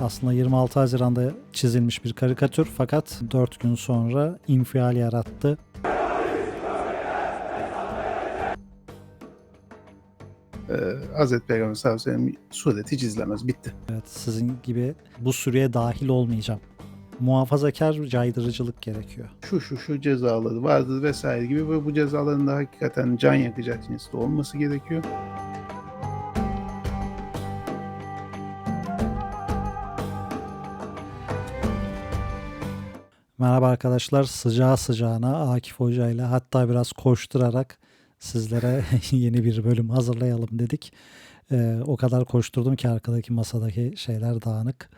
Aslında 26 Haziran'da çizilmiş bir karikatür fakat 4 gün sonra infial yarattı. Ee, Hazreti Peygamber sallallahu aleyhi ve sellem sureti çizilemez. Bitti. Evet sizin gibi bu süreye dahil olmayacağım. Muhafazakar caydırıcılık gerekiyor. Şu şu şu cezaları vardır vesaire gibi ve bu cezaların da hakikaten can yakacak cinste olması gerekiyor. Merhaba arkadaşlar sıcağı sıcağına Akif Hoca ile hatta biraz koşturarak sizlere yeni bir bölüm hazırlayalım dedik. Ee, o kadar koşturdum ki arkadaki masadaki şeyler dağınık.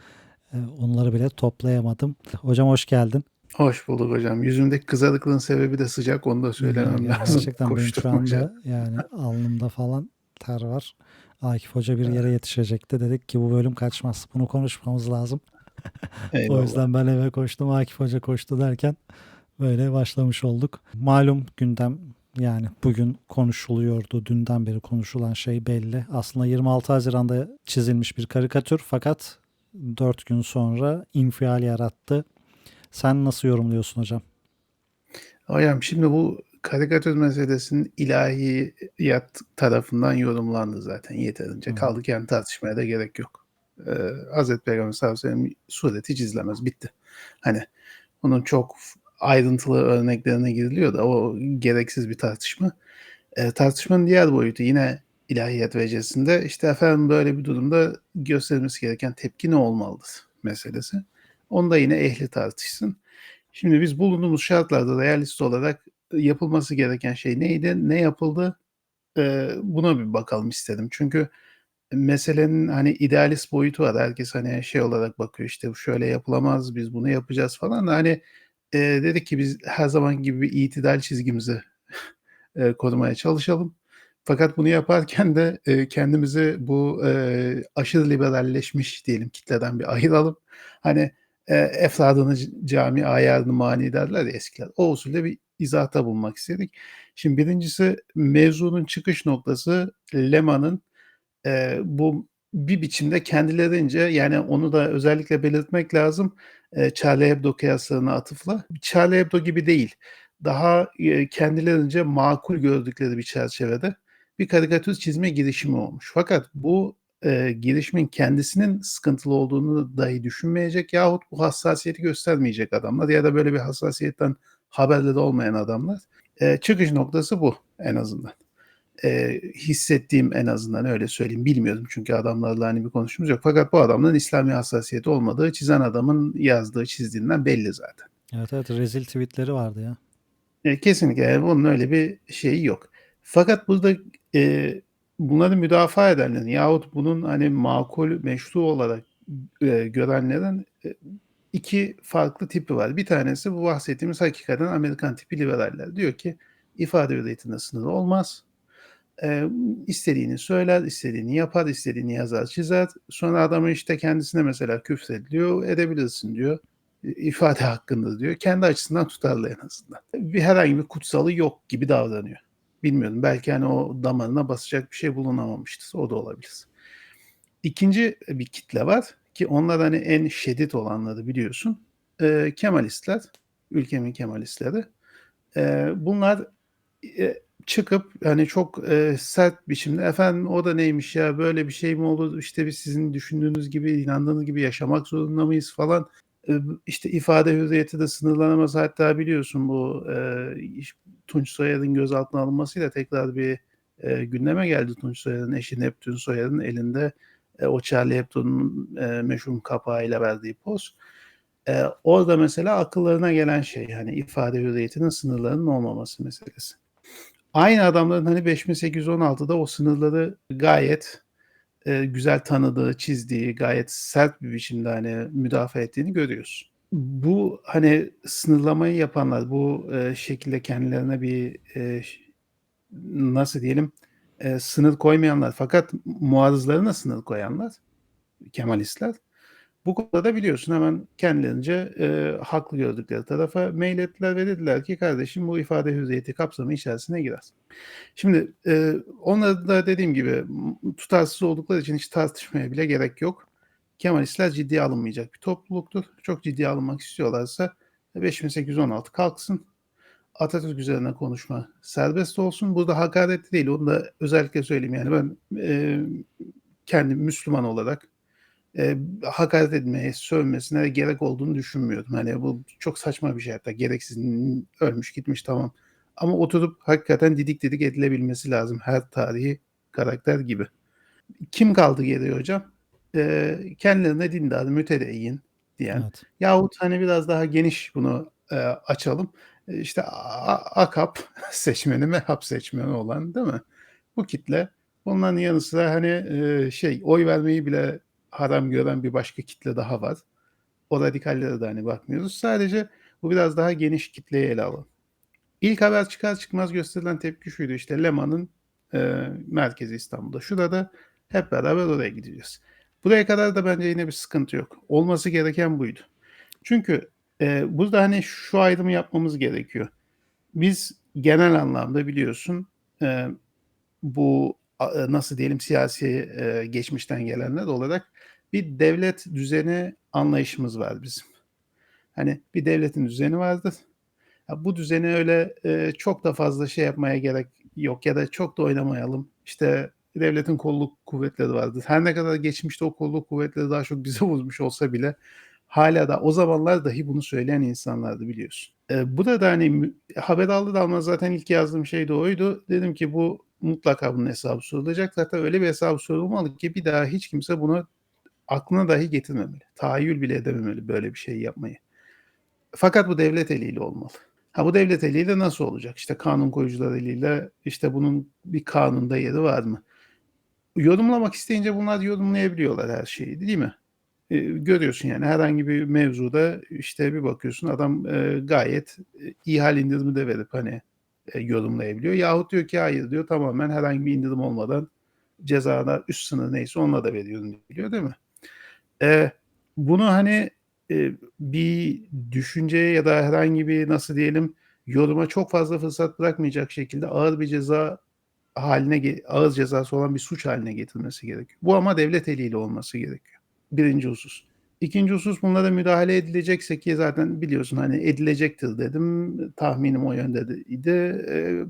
Ee, onları bile toplayamadım. Hocam hoş geldin. Hoş bulduk hocam. Yüzümdeki kızarıklığın sebebi de sıcak onu da söylemem Yani lazım. Gerçekten benim şu anda yani alnımda falan ter var. Akif Hoca bir yere yetişecekti. Dedik ki bu bölüm kaçmaz. Bunu konuşmamız lazım. O yüzden ben eve koştum. Akif Hoca koştu derken böyle başlamış olduk. Malum gündem yani bugün konuşuluyordu. Dünden beri konuşulan şey belli. Aslında 26 Haziran'da çizilmiş bir karikatür fakat 4 gün sonra infial yarattı. Sen nasıl yorumluyorsun hocam? Hocam şimdi bu karikatür meselesinin ilahiyat tarafından yorumlandı zaten yeterince. Kaldı ki yani tartışmaya da gerek yok. Ee, Hazreti Peygamber sallallahu aleyhi ve sellem sureti çizilemez. Bitti. Hani bunun çok ayrıntılı örneklerine giriliyor da o gereksiz bir tartışma. Ee, tartışmanın diğer boyutu yine ilahiyat vecesinde işte efendim böyle bir durumda gösterilmesi gereken tepki ne olmalıdır meselesi. Onu da yine ehli tartışsın. Şimdi biz bulunduğumuz şartlarda realist olarak yapılması gereken şey neydi, ne yapıldı Ee, buna bir bakalım istedim. Çünkü meselenin hani idealist boyutu var. Herkes hani şey olarak bakıyor işte şöyle yapılamaz, biz bunu yapacağız falan da hani e, dedik ki biz her zaman gibi bir itidal çizgimizi e, korumaya çalışalım. Fakat bunu yaparken de e, kendimizi bu e, aşırı liberalleşmiş diyelim kitleden bir ayıralım. Hani e, efradını cami ayarını mani derler ya eskiler. O usulde bir izahta bulmak istedik. Şimdi birincisi mevzunun çıkış noktası Leman'ın e, bu bir biçimde kendilerince yani onu da özellikle belirtmek lazım. E, Charlie Hebdo kıyaslarına atıfla. Charlie Hebdo gibi değil. Daha e, kendilerince makul gördükleri bir çerçevede bir karikatür çizme girişimi olmuş. Fakat bu e, girişimin kendisinin sıkıntılı olduğunu dahi düşünmeyecek yahut bu hassasiyeti göstermeyecek adamlar ya da böyle bir hassasiyetten haberleri olmayan adamlar. E, çıkış noktası bu en azından. E, hissettiğim en azından öyle söyleyeyim. Bilmiyorum çünkü adamlarla hani bir konuşmamız yok. Fakat bu adamların İslami hassasiyeti olmadığı çizen adamın yazdığı çizdiğinden belli zaten. Evet evet rezil tweetleri vardı ya. E, kesinlikle yani bunun öyle bir şeyi yok. Fakat burada e, bunları müdafaa edenlerin yahut bunun hani makul, meşru olarak e, görenlerin e, iki farklı tipi var. Bir tanesi bu bahsettiğimiz hakikaten Amerikan tipi liberaller. Diyor ki ifade hürriyetinde sınır olmaz. E, istediğini söyler, istediğini yapar, istediğini yazar, çizer. Sonra adamın işte kendisine mesela küfrediliyor, edebilirsin diyor. E, ifade hakkında diyor. Kendi açısından tutarlı en azından. Bir herhangi bir kutsalı yok gibi davranıyor. Bilmiyorum. Belki hani o damarına basacak bir şey bulunamamıştır. O da olabilir. İkinci bir kitle var ki onlar hani en şiddet olanları biliyorsun. E, Kemalistler, ülkemin Kemalistleri. E, bunlar e, çıkıp hani çok e, sert biçimde efendim o da neymiş ya böyle bir şey mi olur? İşte biz sizin düşündüğünüz gibi inandığınız gibi yaşamak zorunda mıyız? falan. E, işte ifade hürriyeti de sınırlanamaz. Hatta biliyorsun bu e, Tunç Soyer'in gözaltına alınmasıyla tekrar bir e, gündeme geldi. Tunç Soyer'in eşi Neptün Soyer'in elinde e, o Charlie Hebdo'nun e, meşhur kapağıyla verdiği poz. E, orada mesela akıllarına gelen şey yani ifade hürriyetinin sınırlarının olmaması meselesi. Aynı adamların hani 5816'da o sınırları gayet e, güzel tanıdığı, çizdiği, gayet sert bir biçimde hani müdafaa ettiğini görüyoruz. Bu hani sınırlamayı yapanlar, bu e, şekilde kendilerine bir e, nasıl diyelim e, sınır koymayanlar fakat muarızlarına sınır koyanlar, Kemalistler. Bu konuda da biliyorsun hemen kendilerince e, haklı gördükleri tarafa mail ettiler ve dediler ki kardeşim bu ifade hürriyeti kapsamı içerisine girer. Şimdi e, onları da dediğim gibi tutarsız oldukları için hiç tartışmaya bile gerek yok. Kemalistler ciddiye alınmayacak bir topluluktur. Çok ciddiye alınmak istiyorlarsa 5816 kalksın. Atatürk üzerine konuşma serbest olsun. Burada hakaret değil. Onu da özellikle söyleyeyim. Yani ben e, kendim Müslüman olarak e, hakaret etmeye, sövmesine gerek olduğunu düşünmüyorum. Hani bu çok saçma bir şey hatta gereksiz ölmüş gitmiş tamam. Ama oturup hakikaten didik didik edilebilmesi lazım her tarihi karakter gibi. Kim kaldı geriye hocam? E, kendilerine dindar, mütedeyyin diyen. Evet. Yahut hani biraz daha geniş bunu e, açalım. E, işte AKAP seçmeni, MEHAP seçmeni olan değil mi? Bu kitle. Bunların yanı sıra hani e, şey oy vermeyi bile haram gören bir başka kitle daha var. O radikallere de hani bakmıyoruz. Sadece bu biraz daha geniş kitleyi ele alalım. İlk haber çıkar çıkmaz gösterilen tepki şuydu işte Leman'ın e, merkezi İstanbul'da. Şurada hep beraber oraya gideceğiz. Buraya kadar da bence yine bir sıkıntı yok. Olması gereken buydu. Çünkü e, burada hani şu ayrımı yapmamız gerekiyor. Biz genel anlamda biliyorsun e, bu nasıl diyelim siyasi e, geçmişten gelenler olarak bir devlet düzeni anlayışımız var bizim. Hani bir devletin düzeni vardır. Ya bu düzeni öyle e, çok da fazla şey yapmaya gerek yok ya da çok da oynamayalım. İşte devletin kolluk kuvvetleri vardır. Her ne kadar geçmişte o kolluk kuvvetleri daha çok bize vurmuş olsa bile hala da o zamanlar dahi bunu söyleyen insanlardı biliyorsun. E, burada hani mü- haber aldı da almaz zaten ilk yazdığım şey de oydu. Dedim ki bu mutlaka bunun hesabı sorulacak. Zaten öyle bir hesabı sorulmalı ki bir daha hiç kimse bunu aklına dahi getirmemeli. Tahayyül bile edememeli böyle bir şey yapmayı. Fakat bu devlet eliyle olmalı. Ha bu devlet eliyle nasıl olacak? İşte kanun koyucular eliyle işte bunun bir kanunda yeri var mı? Yorumlamak isteyince bunlar yorumlayabiliyorlar her şeyi değil mi? E, görüyorsun yani herhangi bir mevzuda işte bir bakıyorsun adam e, gayet e, ihal indirimi de verip hani e, yorumlayabiliyor. Yahut diyor ki hayır diyor tamamen herhangi bir indirim olmadan cezada üst sınır neyse onunla da veriyorum diyor değil mi? E, bunu hani e, bir düşünceye ya da herhangi bir nasıl diyelim yoruma çok fazla fırsat bırakmayacak şekilde ağır bir ceza haline ağır cezası olan bir suç haline getirmesi gerekiyor. Bu ama devlet eliyle olması gerekiyor. Birinci husus. İkinci husus bunlara müdahale edilecekse ki zaten biliyorsun hani edilecektir dedim. Tahminim o yöndeydi. Ee,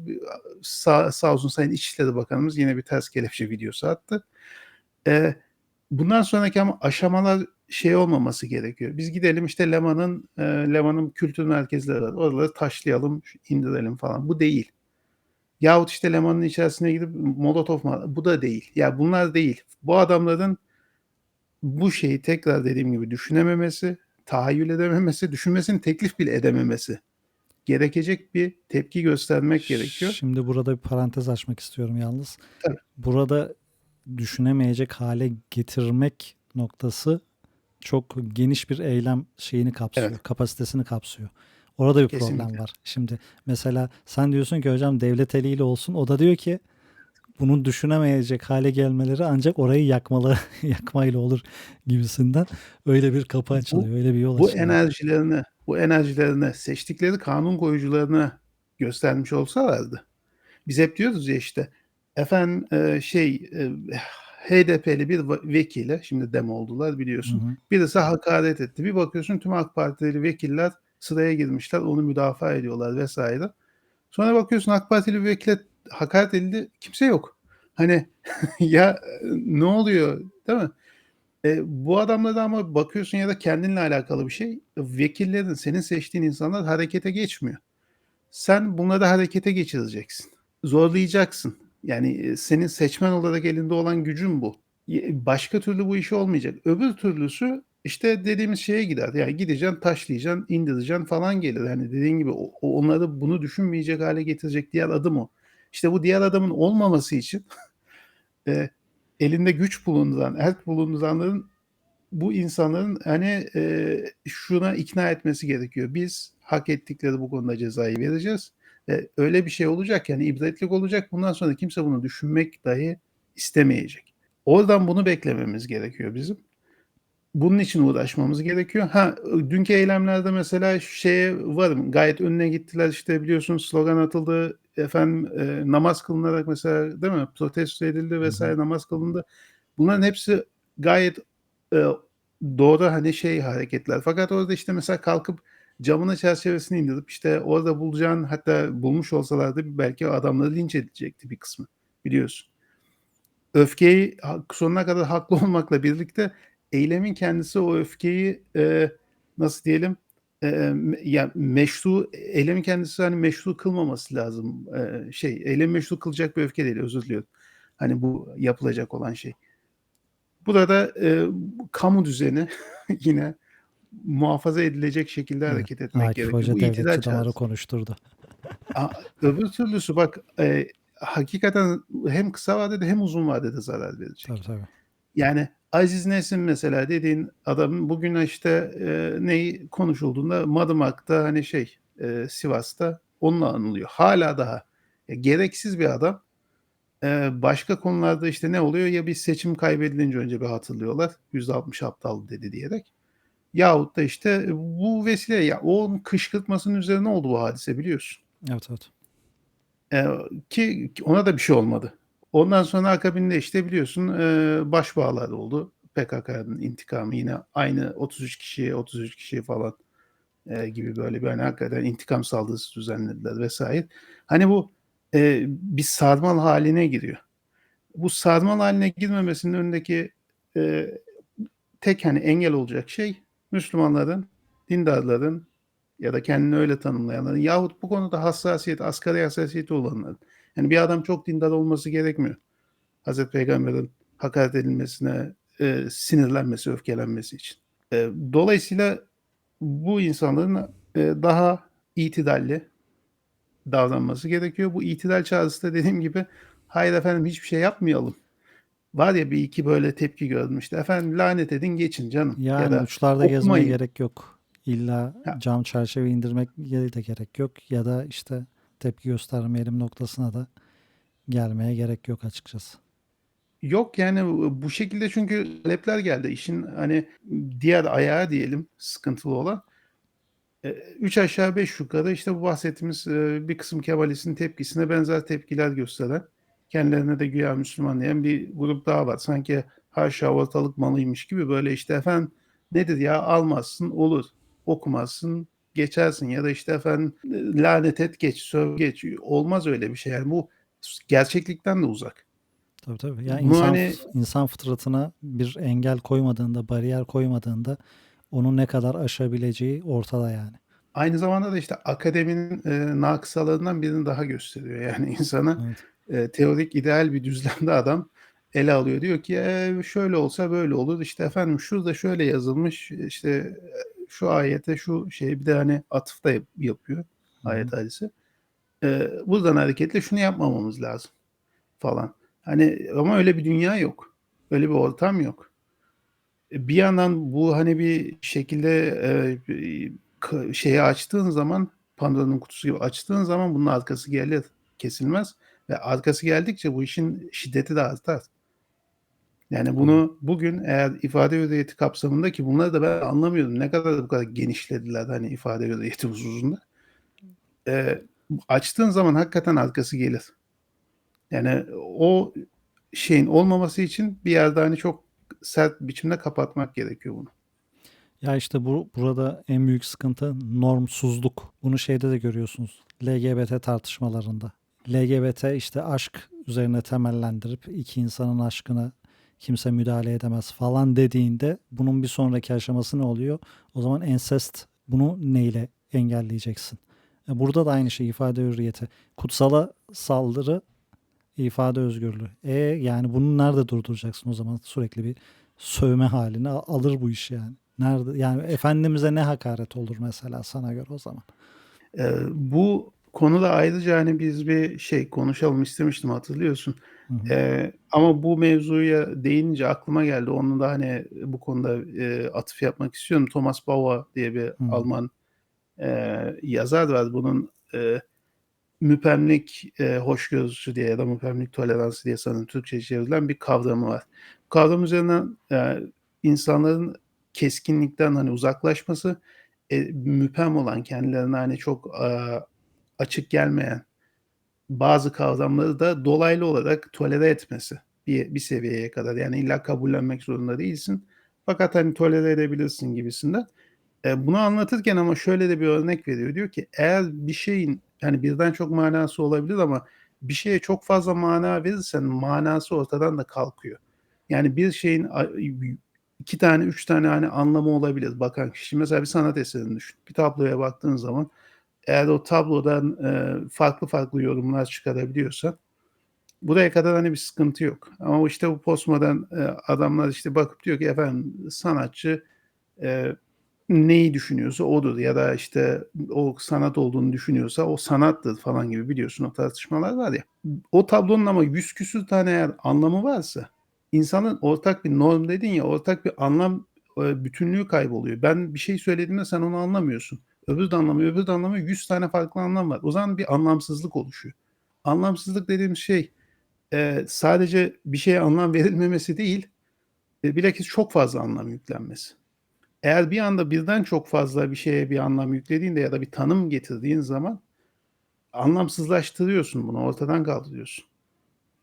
sağ, sağ olsun Sayın İçişleri Bakanımız yine bir ters kelepçe videosu attı. Ee, bundan sonraki ama aşamalar şey olmaması gerekiyor. Biz gidelim işte Leman'ın e, Leman'ın kültür merkezleri var. Oraları taşlayalım, indirelim falan. Bu değil. Yahut işte Leman'ın içerisine gidip Molotov mu? Bu da değil. Ya bunlar değil. Bu adamların bu şeyi tekrar dediğim gibi düşünememesi, tahayyül edememesi, düşünmesini teklif bile edememesi gerekecek bir tepki göstermek gerekiyor. Şimdi burada bir parantez açmak istiyorum yalnız. Tabii. Burada düşünemeyecek hale getirmek noktası çok geniş bir eylem şeyini kapsıyor, Evet. kapasitesini kapsıyor. Orada bir problem Kesinlikle. var. Şimdi mesela sen diyorsun ki hocam devlet eliyle olsun. O da diyor ki bunun düşünemeyecek hale gelmeleri ancak orayı yakmalı yakmayla olur gibisinden öyle bir kapı açılıyor, öyle bir yol Bu açılıyor. enerjilerini, bu enerjilerini seçtikleri kanun koyucularına göstermiş olsalardı. Biz hep diyoruz ya işte efendim e, şey e, HDP'li bir vekile şimdi dem oldular biliyorsun. Hı hı. Birisi hakaret etti. Bir bakıyorsun tüm AK Partili vekiller sıraya girmişler. Onu müdafaa ediyorlar vesaire. Sonra bakıyorsun AK Partili bir vekile hakaret edildi. Kimse yok. Hani ya e, ne oluyor değil mi? E, bu adamlara ama bakıyorsun ya da kendinle alakalı bir şey. Vekillerin, senin seçtiğin insanlar harekete geçmiyor. Sen bunları harekete geçireceksin. Zorlayacaksın. Yani e, senin seçmen olarak elinde olan gücün bu. Başka türlü bu iş olmayacak. Öbür türlüsü işte dediğimiz şeye gider. Yani gideceksin, taşlayacaksın, indireceksin falan gelir. Hani dediğin gibi onları bunu düşünmeyecek hale getirecek diğer adım o. İşte bu diğer adamın olmaması için e, elinde güç bulunduran, erk bulunduranların bu insanların hani e, şuna ikna etmesi gerekiyor. Biz hak ettikleri bu konuda cezayı vereceğiz. E, öyle bir şey olacak yani ibretlik olacak. Bundan sonra kimse bunu düşünmek dahi istemeyecek. Oradan bunu beklememiz gerekiyor bizim. Bunun için uğraşmamız gerekiyor. Ha dünkü eylemlerde mesela şeye varım. Gayet önüne gittiler işte biliyorsun slogan atıldı. Efendim e, namaz kılınarak mesela değil mi? Protesto edildi vesaire namaz kılındı. Bunların hepsi gayet e, doğru hani şey hareketler. Fakat orada işte mesela kalkıp camına çerçevesini indirip işte orada bulacağın hatta bulmuş olsalardı belki adamları linç edecekti bir kısmı biliyorsun. Öfkeyi sonuna kadar haklı olmakla birlikte eylemin kendisi o öfkeyi e, nasıl diyelim e, me- ya meşru eylemin kendisi hani meşru kılmaması lazım. E, şey eylem meşru kılacak bir öfke değil özür diliyorum. Hani bu yapılacak olan şey. Burada e, kamu düzeni yine muhafaza edilecek şekilde Evet. hareket etmek Akif gerekiyor. Hoca Bu devletçi damarı konuşturdu. A- Öbür türlüsü bak e, hakikaten hem kısa vadede hem uzun vadede zarar verecek. Tabii tabii. Yani Aziz Nesin mesela dediğin adamın bugün işte e, neyi konuşulduğunda Madımak'ta hani şey e, Sivas'ta onunla anılıyor. Hala daha e, gereksiz bir adam. E, başka konularda işte ne oluyor ya bir seçim kaybedilince önce bir hatırlıyorlar. %60 aptal dedi diyerek. Yahut da işte bu vesile ya onun kışkırtmasının üzerine oldu bu hadise biliyorsun. Evet evet. Ki ki ona da bir şey olmadı. Ondan sonra akabinde işte biliyorsun e, başbağlar oldu. PKK'nın intikamı yine aynı 33 kişiye 33 kişiye falan e, gibi böyle bir hani hakikaten intikam saldırısı düzenlediler vesaire. Hani bu e, bir sarmal haline giriyor. Bu sarmal haline girmemesinin önündeki e, tek hani engel olacak şey Müslümanların, dindarların ya da kendini öyle tanımlayanların yahut bu konuda hassasiyet, asgari hassasiyeti olanların. Yani bir adam çok dindar olması gerekmiyor. Hazreti Peygamber'in hakaret edilmesine e, sinirlenmesi, öfkelenmesi için. E, dolayısıyla bu insanların e, daha itidalli davranması gerekiyor. Bu itidal çağrısı da dediğim gibi hayır efendim hiçbir şey yapmayalım. Var ya bir iki böyle tepki gördüm işte efendim lanet edin geçin canım. Yani ya da uçlarda gezmeye okumayın. gerek yok. İlla cam çerçeve indirmek de gerek yok. Ya da işte tepki göstermeyelim noktasına da gelmeye gerek yok açıkçası. Yok yani bu şekilde çünkü talepler geldi. İşin hani diğer ayağı diyelim sıkıntılı olan. E, Üç aşağı beş yukarı işte bu bahsettiğimiz e, bir kısım Kemalistin tepkisine benzer tepkiler gösteren kendilerine de güya Müslüman diyen bir grup daha var. Sanki haşa ortalık malıymış gibi böyle işte efendim nedir ya almazsın olur okumazsın geçersin ya da işte efendim e, lanet et geç söv geç olmaz öyle bir şey yani bu gerçeklikten de uzak. Tabii tabii. Yani insan, hani insan fıtratına bir engel koymadığında, bariyer koymadığında onu ne kadar aşabileceği ortada yani. Aynı zamanda da işte akademinin e, nakısalarından birini daha gösteriyor. Yani insana Evet. e, teorik ideal bir düzlemde adam ele alıyor. Diyor ki "E, şöyle olsa böyle olur. İşte efendim şurada şöyle yazılmış. işte şu ayete şu şey bir de hani atıf da yap- yapıyor ayet hadisi. E, buradan hareketle şunu yapmamamız lazım falan. Hani ama öyle bir dünya yok. Öyle bir ortam yok. E, Bir yandan bu hani bir şekilde e, şeyi açtığın zaman Pandora'nın kutusu gibi açtığın zaman bunun arkası gelir kesilmez ve arkası geldikçe bu işin şiddeti de artar. Yani bunu bugün eğer ifade hürriyeti kapsamında ki bunları da ben anlamıyordum. Ne kadar bu kadar genişlediler hani ifade hürriyeti hususunda. E, açtığın zaman hakikaten arkası gelir. Yani o şeyin olmaması için bir yerde hani çok sert biçimde kapatmak gerekiyor bunu. Ya işte bu burada en büyük sıkıntı normsuzluk. Bunu şeyde de görüyorsunuz. LGBT tartışmalarında. LGBT işte aşk üzerine temellendirip iki insanın aşkına kimse müdahale edemez falan dediğinde bunun bir sonraki aşaması ne oluyor? O zaman ensest bunu neyle engelleyeceksin? E Burada da aynı şey ifade hürriyeti. Kutsala saldırı ifade özgürlüğü. E yani bunu nerede durduracaksın o zaman? Sürekli bir sövme halini al- alır bu iş yani. Nerede yani efendimize ne hakaret olur mesela sana göre o zaman? Ee, bu konuda ayrıca hani biz bir şey konuşalım istemiştim hatırlıyorsun. Hı hı. Ee, ama bu mevzuya değinince aklıma geldi. Onu da hani bu konuda e, atıf yapmak istiyorum. Thomas Bauer diye bir Hı. Alman e, yazar var. Bunun e, müpemlik e, hoşgörüsü diye ya da müpemlik toleransı diye sanırım Türkçe çevrilen bir kavramı var. Bu kavram üzerinden e, insanların keskinlikten hani uzaklaşması, e, müpem olan kendilerine hani çok e, açık gelmeyen bazı kavramları da dolaylı olarak tolere etmesi bir, bir seviyeye kadar. Yani illa kabullenmek zorunda değilsin. fakat hani tolere edebilirsin gibisinden. E, bunu anlatırken ama şöyle de bir örnek veriyor. Diyor ki eğer bir şeyin yani birden çok manası olabilir ama bir şeye çok fazla mana verirsen manası ortadan da kalkıyor. Yani bir şeyin iki tane, üç tane hani anlamı olabilir bakan kişi. Mesela bir sanat eserini düşün. Bir tabloya baktığın zaman eğer o tablodan e, farklı farklı yorumlar çıkarabiliyorsan buraya kadar hani bir sıkıntı yok. Ama işte bu postmodern e, adamlar işte bakıp diyor ki efendim sanatçı e, neyi düşünüyorsa odur ya da işte o sanat olduğunu düşünüyorsa o sanattır falan gibi biliyorsun o tartışmalar var ya. O tablonun ama yüz küsür tane eğer anlamı varsa insanın ortak bir norm dedin ya ortak bir anlam e, bütünlüğü kayboluyor. Ben bir şey söylediğimde sen onu anlamıyorsun. Öbürü de anlamıyor, öbürü de anlamıyor. Yüz tane farklı anlam var. O zaman bir anlamsızlık oluşuyor. Anlamsızlık dediğimiz şey e, sadece bir şeye anlam verilmemesi değil, e, bilakis çok fazla anlam yüklenmesi. Eğer bir anda birden çok fazla bir şeye bir anlam yüklediğinde ya da bir tanım getirdiğin zaman anlamsızlaştırıyorsun bunu, ortadan kaldırıyorsun.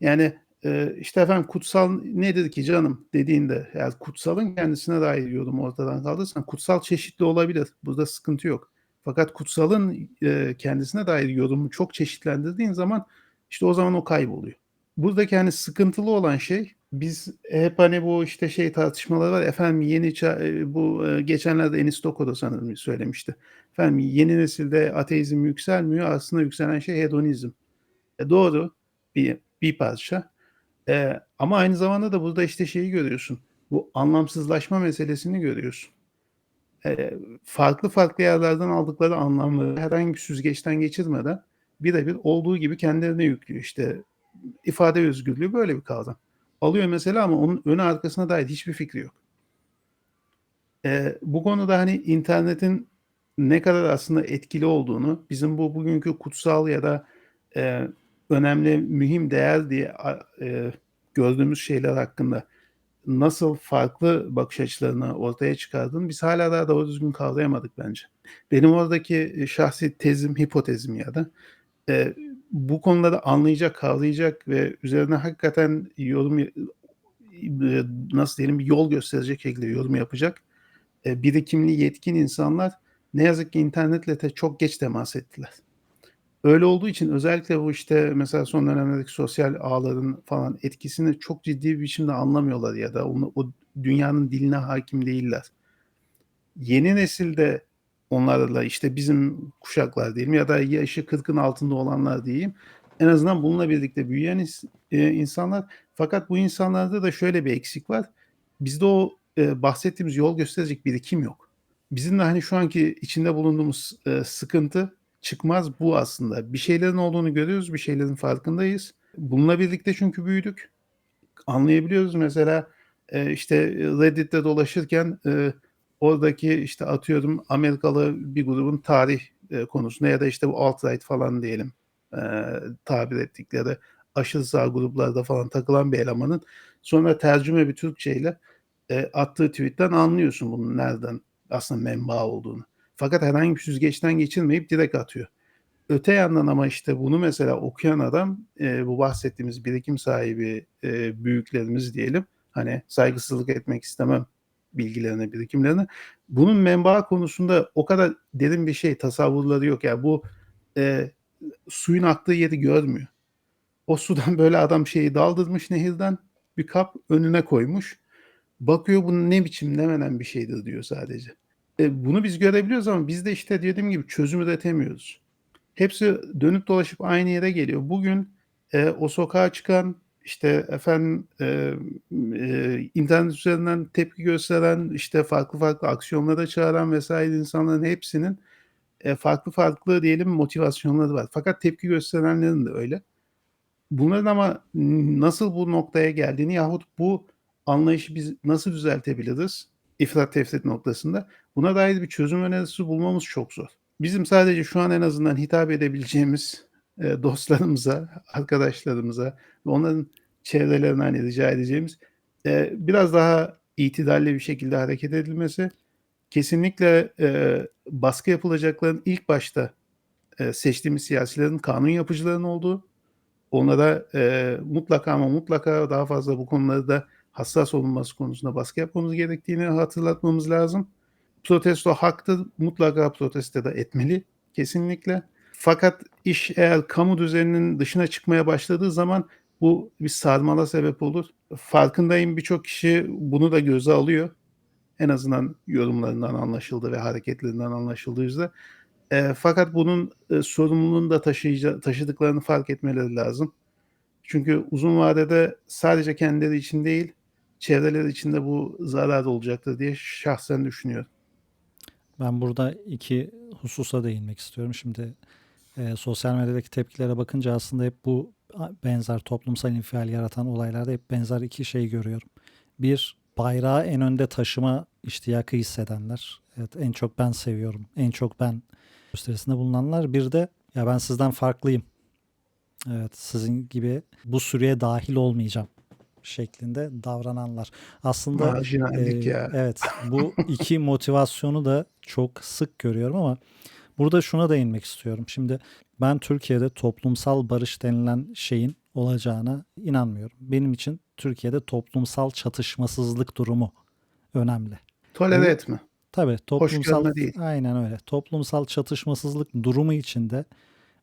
Yani e, işte efendim kutsal nedir ki canım dediğinde eğer kutsalın kendisine dair yorum ortadan kaldırırsan kutsal çeşitli olabilir. Burada sıkıntı yok. Fakat kutsalın e, kendisine dair yorumu çok çeşitlendirdiğin zaman işte o zaman o kayboluyor. Buradaki hani sıkıntılı olan şey biz hep hani bu işte şey tartışmaları var. Efendim yeni e, bu e, geçenlerde Enis Toko da sanırım söylemişti. Efendim yeni nesilde ateizm yükselmiyor. Aslında yükselen şey hedonizm. E, doğru bir bir parça. E, ama aynı zamanda da burada işte şeyi görüyorsun. Bu anlamsızlaşma meselesini görüyorsun. Farklı farklı yerlerden aldıkları anlamları herhangi bir süzgeçten geçirmeden birebir olduğu gibi kendilerine yüklüyor. İşte ifade özgürlüğü böyle bir kavram. Alıyor mesela ama onun önü arkasına dair hiçbir fikri yok. E, bu konuda hani internetin ne kadar aslında etkili olduğunu bizim bu bugünkü kutsal ya da e, önemli, mühim değer diye e, gördüğümüz şeyler hakkında nasıl farklı bakış açılarını ortaya çıkardığını biz hala daha doğru düzgün kavrayamadık bence. Benim oradaki şahsi tezim, hipotezim ya da e, bu konuları anlayacak, kavrayacak ve üzerine hakikaten yorum e, nasıl diyelim yol gösterecek şekilde yorum yapacak e, birikimli yetkin insanlar ne yazık ki internetle de çok geç temas ettiler. Öyle olduğu için özellikle bu işte mesela son dönemlerdeki sosyal ağların falan etkisini çok ciddi bir biçimde anlamıyorlar ya da onu, o dünyanın diline hakim değiller. Yeni nesilde onlarla işte bizim kuşaklar diyelim ya da yaşı 40'ın altında olanlar diyeyim en azından bununla birlikte büyüyen e, insanlar fakat bu insanlarda da şöyle bir eksik var. Bizde o e, bahsettiğimiz yol gösterecek birikim yok. Bizim de hani şu anki içinde bulunduğumuz e, sıkıntı çıkmaz bu aslında. Bir şeylerin olduğunu görüyoruz, bir şeylerin farkındayız. Bununla birlikte çünkü büyüdük. Anlayabiliyoruz mesela e, işte Reddit'te dolaşırken e, oradaki işte atıyorum Amerikalı bir grubun tarih e, konusunda ya da işte bu alt-right falan diyelim e, tabir ettikleri aşırı sağ gruplarda falan takılan bir elemanın sonra tercüme bir Türkçeyle e, attığı tweetten anlıyorsun bunun nereden aslında menba olduğunu. Fakat herhangi bir süzgeçten geçirmeyip direkt atıyor. Öte yandan ama işte bunu mesela okuyan adam e, bu bahsettiğimiz birikim sahibi e, büyüklerimiz diyelim hani saygısızlık etmek istemem bilgilerine, birikimlerine. Bunun menba konusunda o kadar derin bir şey tasavvurları yok. Yani bu e, suyun aktığı yeri görmüyor. O sudan böyle adam şeyi daldırmış nehirden bir kap önüne koymuş. Bakıyor bu ne biçim ne bir şeydir diyor sadece. E, bunu biz görebiliyoruz ama biz de işte dediğim gibi çözüm üretemiyoruz. Hepsi dönüp dolaşıp aynı yere geliyor. Bugün e, o sokağa çıkan işte efendim e, e, internet üzerinden tepki gösteren işte farklı farklı aksiyonlara çağıran vesaire insanların hepsinin e, farklı farklı diyelim motivasyonları var. Fakat tepki gösterenlerin de öyle. Bunların ama nasıl bu noktaya geldiğini yahut bu anlayışı biz nasıl düzeltebiliriz? İfrat tefrit noktasında. Buna dair bir çözüm önerisi bulmamız çok zor. Bizim sadece şu an en azından hitap edebileceğimiz e, dostlarımıza, arkadaşlarımıza ve onların çevrelerine hani rica edeceğimiz e, biraz daha itidalli bir şekilde hareket edilmesi. Kesinlikle e, baskı yapılacakların ilk başta seçtiğimiz siyasilerin kanun yapıcıların olduğu, onlara mutlaka ama mutlaka daha fazla bu konuları da hassas olunması konusunda baskı yapmamız gerektiğini hatırlatmamız lazım. Protesto haktır. Mutlaka protesto da etmeli. Kesinlikle. Fakat iş eğer kamu düzeninin dışına çıkmaya başladığı zaman bu bir sarmala sebep olur. Farkındayım birçok kişi bunu da göze alıyor. En azından yorumlarından anlaşıldı ve hareketlerinden anlaşıldığı üzere. E, fakat bunun e, sorumluluğunu da taşıyıcı, taşıdıklarını fark etmeleri lazım. Çünkü uzun vadede sadece kendileri için değil, çevreleri için de bu zarar olacaktır diye şahsen düşünüyorum. Ben burada iki hususa değinmek istiyorum. Şimdi e, sosyal medyadaki tepkilere bakınca aslında hep bu benzer toplumsal infial yaratan olaylarda hep benzer iki şey görüyorum. Bir, bayrağı en önde taşıma iştiyakı hissedenler. Evet, en çok ben seviyorum, en çok ben gösterisinde bulunanlar. Bir de ya ben sizden farklıyım. Evet, sizin gibi bu sürüye dahil olmayacağım şeklinde davrananlar. Aslında e, ya. evet bu iki motivasyonu da çok sık görüyorum ama burada şuna değinmek istiyorum. Şimdi ben Türkiye'de toplumsal barış denilen şeyin olacağına inanmıyorum. Benim için Türkiye'de toplumsal çatışmasızlık durumu önemli. Tolere etme. Tabii toplumsal değil. aynen öyle. Toplumsal çatışmasızlık durumu içinde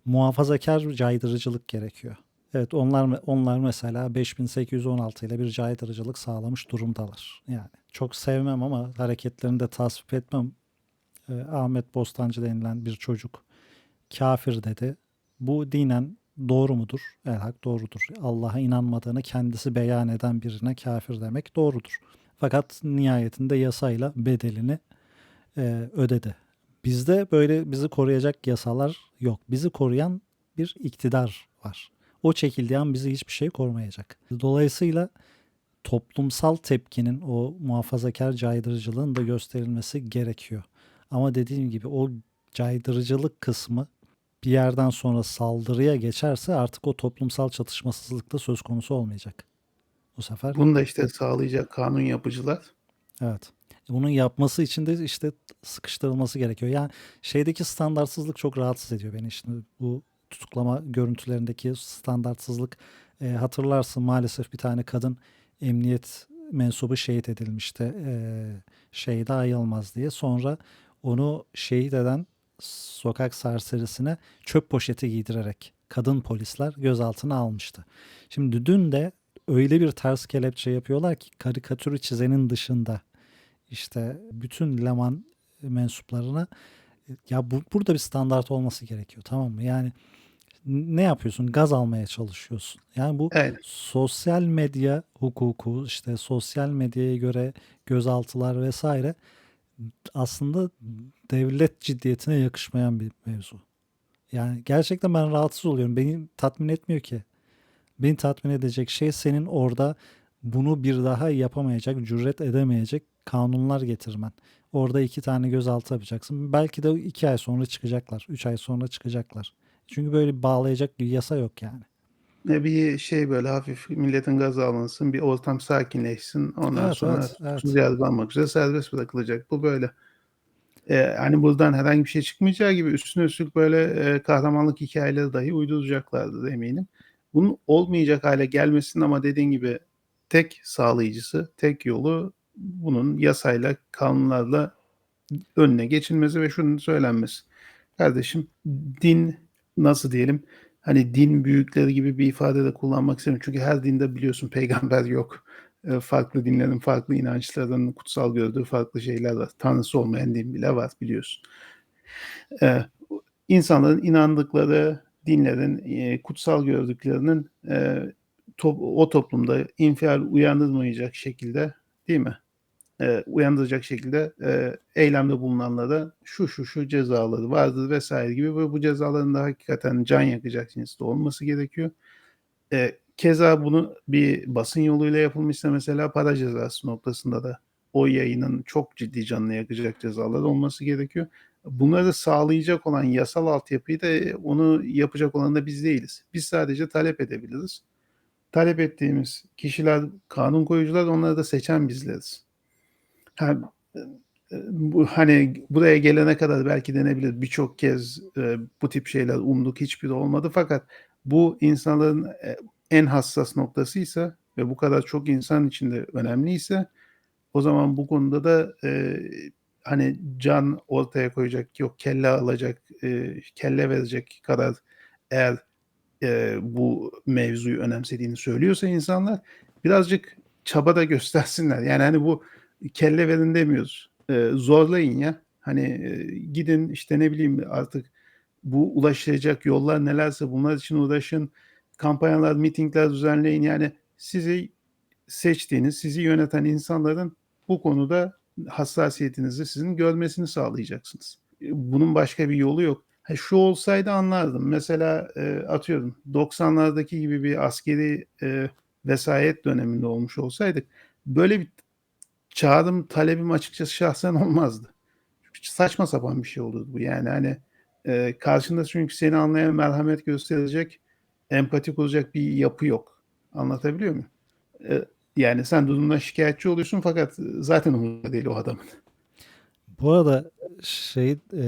muhafazakar caydırıcılık gerekiyor. Evet onlar onlar mesela 5816 ile bir caydırıcılık sağlamış durumdalar. Yani çok sevmem ama hareketlerini de tasvip etmem. Ee, Ahmet Bostancı denilen bir çocuk kafir dedi. Bu dinen doğru mudur? Elhak doğrudur. Allah'a inanmadığını kendisi beyan eden birine kafir demek doğrudur. Fakat nihayetinde yasayla bedelini e, ödedi. Bizde böyle bizi koruyacak yasalar yok. Bizi koruyan bir iktidar var. O çekildiği an bizi hiçbir şey korumayacak. Dolayısıyla toplumsal tepkinin o muhafazakar caydırıcılığın da gösterilmesi gerekiyor. Ama dediğim gibi o caydırıcılık kısmı bir yerden sonra saldırıya geçerse artık o toplumsal çatışmasızlık da söz konusu olmayacak. Bu sefer Bunu da işte sağlayacak kanun yapıcılar. Evet. Bunun yapması için de işte sıkıştırılması gerekiyor. Yani şeydeki standartsızlık çok rahatsız ediyor beni. Şimdi bu tutuklama görüntülerindeki standartsızlık e, hatırlarsın maalesef bir tane kadın emniyet mensubu şehit edilmişti. E, Şeyda Yılmaz diye. Sonra onu şehit eden sokak serserisine çöp poşeti giydirerek kadın polisler gözaltına almıştı. Şimdi dün de öyle bir ters kelepçe yapıyorlar ki karikatürü çizenin dışında işte bütün Leman mensuplarına ya bu, burada bir standart olması gerekiyor tamam mı? Yani ne yapıyorsun? Gaz almaya çalışıyorsun. Yani bu Evet. sosyal medya hukuku işte sosyal medyaya göre gözaltılar vesaire aslında devlet ciddiyetine yakışmayan bir mevzu. Yani gerçekten ben rahatsız oluyorum. Beni tatmin etmiyor ki. Beni tatmin edecek şey senin orada bunu bir daha yapamayacak, cüret edemeyecek kanunlar getirmen. Orada iki tane gözaltı yapacaksın. Belki de iki ay sonra çıkacaklar. Üç ay sonra çıkacaklar. Çünkü böyle bağlayacak bir yasa yok yani. Ne bir şey böyle hafif milletin gazı alınsın, bir ortam sakinleşsin. Ondan Evet, sonra evet, evet. yargılanmak üzere serbest bırakılacak. Bu böyle. Ee, hani buradan herhangi bir şey çıkmayacağı gibi üstüne üstlük böyle e, kahramanlık hikayeleri dahi uyduracaklardır eminim. Bunun olmayacak hale gelmesinin ama dediğin gibi tek sağlayıcısı, tek yolu bunun yasayla, kanunlarla önüne geçilmesi ve şunun söylenmesi. Kardeşim din nasıl diyelim hani din büyükleri gibi bir ifade de kullanmak istemiyorum. Çünkü her dinde biliyorsun peygamber yok. E, Farklı dinlerin, farklı inançların kutsal gördüğü farklı şeyler var. Tanrısı olmayan din bile var biliyorsun. E, insanların inandıkları dinlerin, e, kutsal gördüklerinin e, top- o toplumda infial uyandırmayacak şekilde değil mi? E, uyandıracak şekilde e, eylemde bulunanlara şu şu şu cezaları vardır vesaire gibi ve bu cezaların da hakikaten can yakacak cinste olması gerekiyor. E, keza bunu bir basın yoluyla yapılmışsa mesela para cezası noktasında da o yayının çok ciddi canını yakacak cezalar olması gerekiyor. Bunları sağlayacak olan yasal altyapıyı da onu yapacak olan da biz değiliz. Biz sadece talep edebiliriz. Talep ettiğimiz kişiler kanun koyucular onları da seçen bizleriz. Ha, e, bu hani buraya gelene kadar belki denebilir birçok kez e, bu tip şeyler umduk hiçbiri olmadı fakat bu insanların e, en hassas noktasıysa ve bu kadar çok insan içinde önemliyse o zaman bu konuda da e, hani can ortaya koyacak yok kelle alacak e, kelle verecek kadar eğer e, bu mevzuyu önemsediğini söylüyorsa insanlar birazcık çaba da göstersinler. Yani hani bu kelle verin demiyoruz. E, zorlayın ya. Hani e, gidin işte ne bileyim artık bu ulaşacak yollar nelerse bunlar için uğraşın. Kampanyalar, mitingler düzenleyin. Yani sizi seçtiğiniz, sizi yöneten insanların bu konuda hassasiyetinizi sizin görmesini sağlayacaksınız. E, Bunun başka bir yolu yok. Ha, şu olsaydı anlardım. Mesela e, atıyorum 90'lardaki gibi bir askeri e, vesayet döneminde olmuş olsaydık böyle bir çağrım talebim açıkçası şahsen olmazdı. Çünkü saçma sapan bir şey olurdu bu. Yani hani e, karşında çünkü seni anlayan merhamet gösterecek, empati kuracak bir yapı yok. Anlatabiliyor muyum? E, yani sen durumdan şikayetçi oluyorsun fakat zaten umurunda değil o adamın. Bu arada şey e,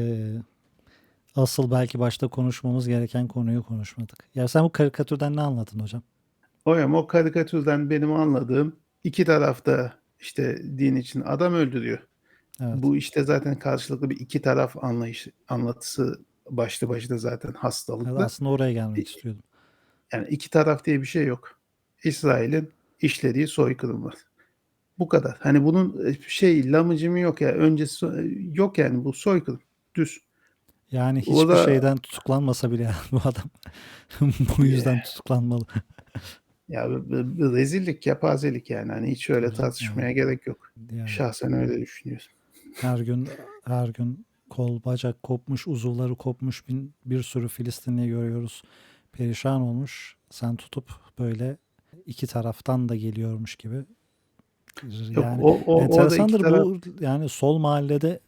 asıl belki başta konuşmamız gereken konuyu konuşmadık. Ya sen bu karikatürden ne anladın hocam? Hocam o karikatürden benim anladığım iki tarafta işte din için adam öldürüyor. Evet. Bu işte zaten karşılıklı bir iki taraf anlayış anlatısı başlı başına zaten Evet, hastalıklı. aslında oraya gelmek istiyordum. Yani iki taraf diye bir şey yok. İsrail'in işlediği soykırım var. Bu kadar. Hani bunun e, şey lamıcımı yok ya. Öncesi so- yok yani bu soykırım. Düz. Yani O hiçbir da- şeyden tutuklanmasa bile yani bu adam bu yüzden tutuklanmalı. Ya rezillik, kepazelik yani. Hani hiç öyle Evet, tartışmaya gerek yok. Yani Şahsen öyle düşünüyorum. her gün her gün kol bacak kopmuş, uzuvları kopmuş bir, bir sürü Filistinli görüyoruz. Perişan olmuş. Sen tutup böyle iki taraftan da geliyormuş gibi. Yok, Yani o, o, iki enteresandır taraf bu yani sol mahallede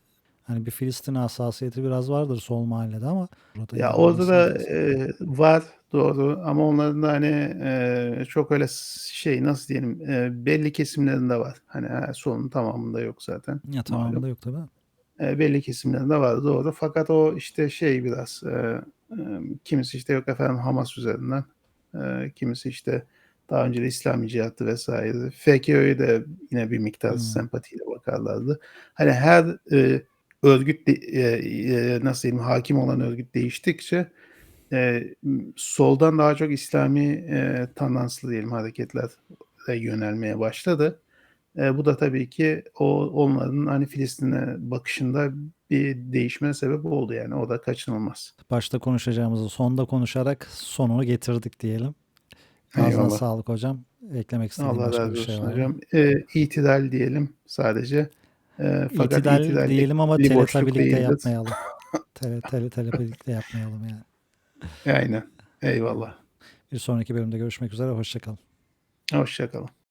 hani bir Filistin hassasiyeti biraz vardır sol mahallede ama Ya yani orada da e, var doğru ama onların da hani e, çok öyle şey nasıl diyelim e, belli kesimlerinde var. Hani ha, sonun tamamında yok zaten. ya tamamında malum. yok tabii. E, belli kesimlerinde var doğru. Fakat o işte şey biraz e, e, kimisi işte yok efendim Hamas üzerinden e, kimisi işte daha önce de İslami cihattı vesaire. FKÖ'ye de yine bir miktar Hmm. sempatiyle bakarlardı. Hani her e, örgüt de, e, e, nasıl diyeyim hakim olan örgüt değiştikçe e, soldan daha çok İslami e, tandanslı diyelim hareketlere yönelmeye başladı. E, bu da tabii ki o onların hani Filistin'e bakışında bir değişme sebep oldu yani o da kaçınılmaz. Başta konuşacağımızı sonda konuşarak sonunu getirdik diyelim. Ağzına Eyvallah. sağlık hocam. Eklemek istediğim Allah başka razı bir şey olsun var mı? hocam. E, itidal diyelim sadece. E, fakat İtidal itidal diyelim ama bir boşluk teletabilikte değildir. yapmayalım. Tele, tele, teletabilikte yapmayalım yani. Aynen. Eyvallah. Bir sonraki bölümde görüşmek üzere. Hoşçakalın. Hoşçakalın.